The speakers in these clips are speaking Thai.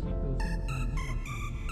เช็คดูเส้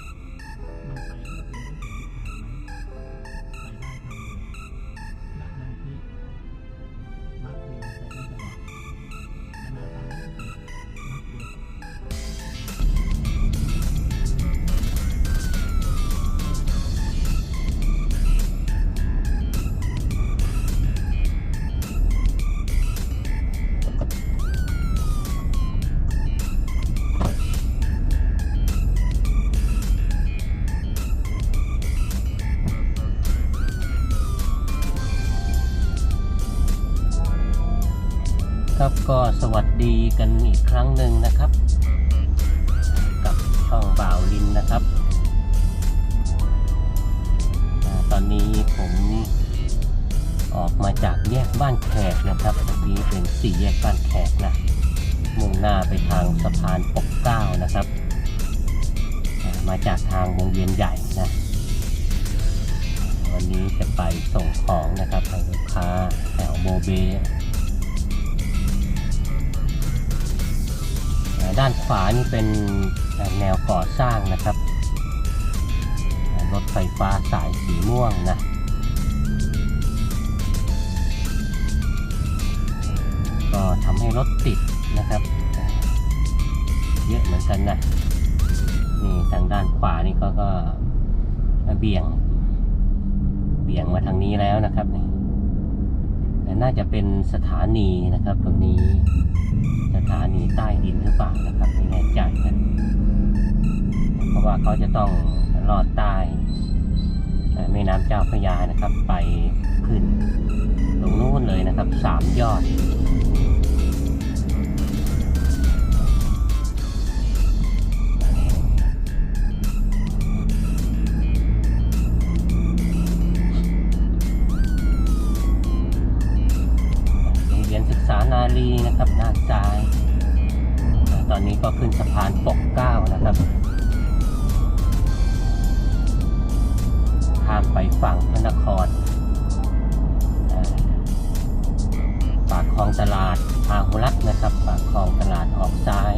ครับก็สวัสดีกันอีกครั้งหนึ่งนะครับ กับช่องบ่าวลินนะครับ ตอนนี้ผมออกมาจากแยกบ้านแขกนะครับนนี้เป็นสี่แยกบ้านแขกนะมุ่งหน้าไปทางสะพานปกเก้านะครับ มาจากทางวงเวียนใหญ่นะวันนี้จะไปส่งของนะครับให้ลูกค้าแถวโบเบ ด้านขวานี่เป็นแนวก่อสร้างนะครับ รถไฟฟ้าสายสีม่วงนะก็ทำให้รถติดนะครับ เยอะเหมือนกันนะนี่ทางด้านขวานี่ก็ก็เบี่ยง เบี่ยงมาทางนี้แล้วนะครับนี่ น่าจะเป็นสถานีนะครับ ตรงนี้สถานีใต้ดินหรือเปล่านะครับไม่แน่ใจนะเพราะว่าเขาจะต้องลอดใต้แม่น้ำเจ้าพระยานะครับ ไปขึ้นตรงนู้นเลยนะครับสามยอด รงเรียนานาลีนะครับด้านซ้าย ตอนนี้ก็ขึ้นสะพานปกเก้านะครับข้ามไปฝั่งพระนครปากคลองตลาดพาหุรัตน์นะครับ ปากคลองตลาดออกซ้าย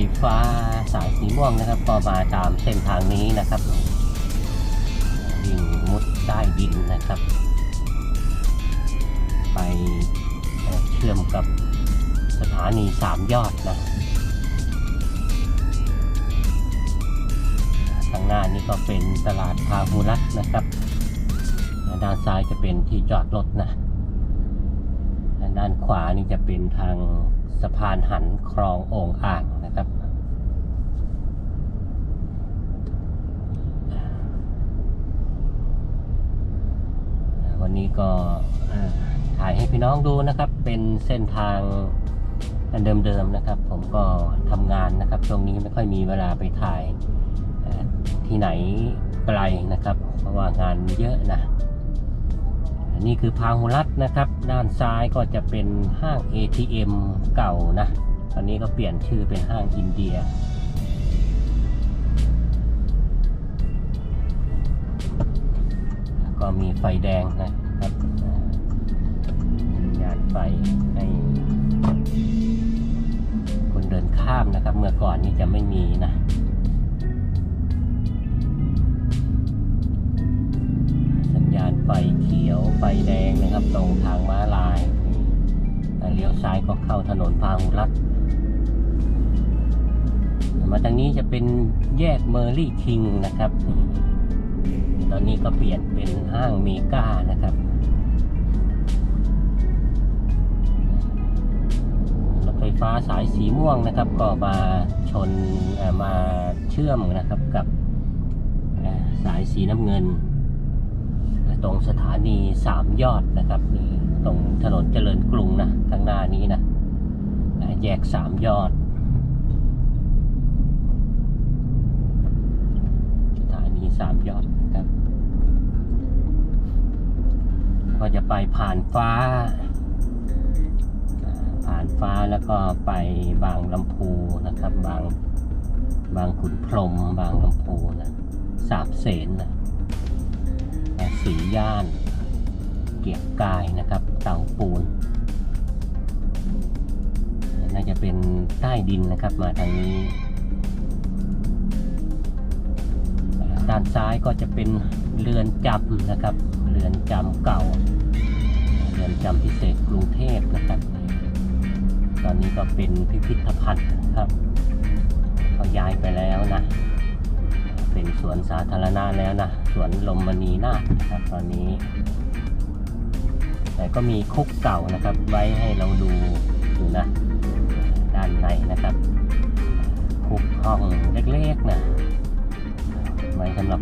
ฟฟ้าสายสีม่วงนะครับ ก็มาตามเส้นทางนี้นะครับวิ่งมุดใต้ดินนะครับ ไปเชื่อมกับสถานีสามยอดนะทางหน้านี่ก็เป็นตลาดพาหุรัตน์นะครับ ด้านซ้ายจะเป็นที่จอดรถนะ ด้านขวานี่จะเป็นทางสะพานหันคลองโอ่งอ่างนะครับวันนี้ก็ถ่ายให้พี่น้องดูนะครับ เป็นเส้นทางอันเดิมๆนะครับ ผมก็ทำงานนะครับ ช่วงนี้ไม่ค่อยมีเวลาไปถ่ายที่ไหนไกลนะครับ เพราะว่างานเยอะนะ อันนี้คือพาหุรัตนะครับ ด้านซ้ายก็จะเป็นห้าง ATM เก่านะ ตอนนี้ก็เปลี่ยนชื่อเป็นห้างอินเดีย ก็มีไฟแดงนะครับอ่าสัญญาณไฟให้คนเดินข้ามนะครับ เมื่อก่อนนี้จะไม่มีนะ ไฟแดงนะครับ ตรงทางม้าลายนี่เลี้ยวซ้ายก็เข้าถนนพาหุรัตมาทางนี้จะเป็นแยกเมอร์ลี่คิงนะครับ ตอนนี้ก็เปลี่ยนเป็นห้างเมกานะครับรถไฟฟ้าสายสีม่วงนะครับ ก็มาชนมาเชื่อมนะครับกับสายสีน้ำเงิน ตรงสถานีสามยอดนะครับนี่ตรงถนนเจริญกรุงนะข้างหน้านี้นะแยกสามยอด สถานีสามยอดนะครับ ก็จะไปผ่านฟ้า ผ่านฟ้าแล้วก็ไปบางลำพูนะครับ บางบางขุนพรหมบางลำพูนะสามเสนนะ สีย่าน เกียรกายนะครับ เต่าปูน น่าจะเป็นใต้ดินนะครับมาทางนี้ ด้านซ้ายก็จะเป็นเรือนจำนะครับ เรือนจำเก่า เรือนจำพิเศษกรุงเทพนะครับ ตอนนี้ก็เป็นพิพิธภัณฑ์นะครับเขาย้ายไปแล้วนะ เป็นสวนสาธารณะแล้วนะ สวนลมมณีนาถนะครับตอนนี้ แต่ก็มีคุกเก่านะครับ ไว้ให้เราดูอยู่นะ ด้านในนะครับ คุกห้องเล็กๆนะไว้สำหรับ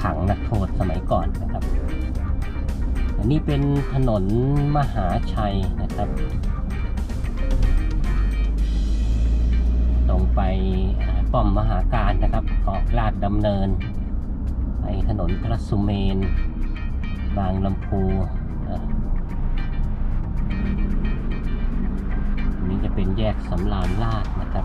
ขังนักโทษสมัยก่อนนะครับอันนี้เป็นถนนมหาชัยนะครับ งไปป้อมมหาการนะครับ ออกลาดดำเนิน ไปถนนพระสุเมน บางลำพูนนี้จะเป็นแยกสำรานลาดนะครับ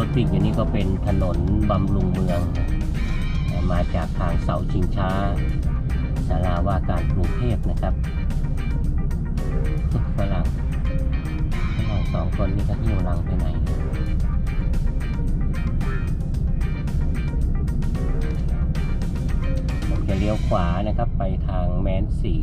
รถวิ่งอยู่นี่ก็เป็นถนนบำรุงเมือง มาจากทางเสาชิงช้าสาราว่าการกรุงเทพนะครับฝรั่งฝรั่งสองคนนี่ก็หิ้วลังไปไหนผมจะเลี้ยวขวานะครับไปทางแมนสี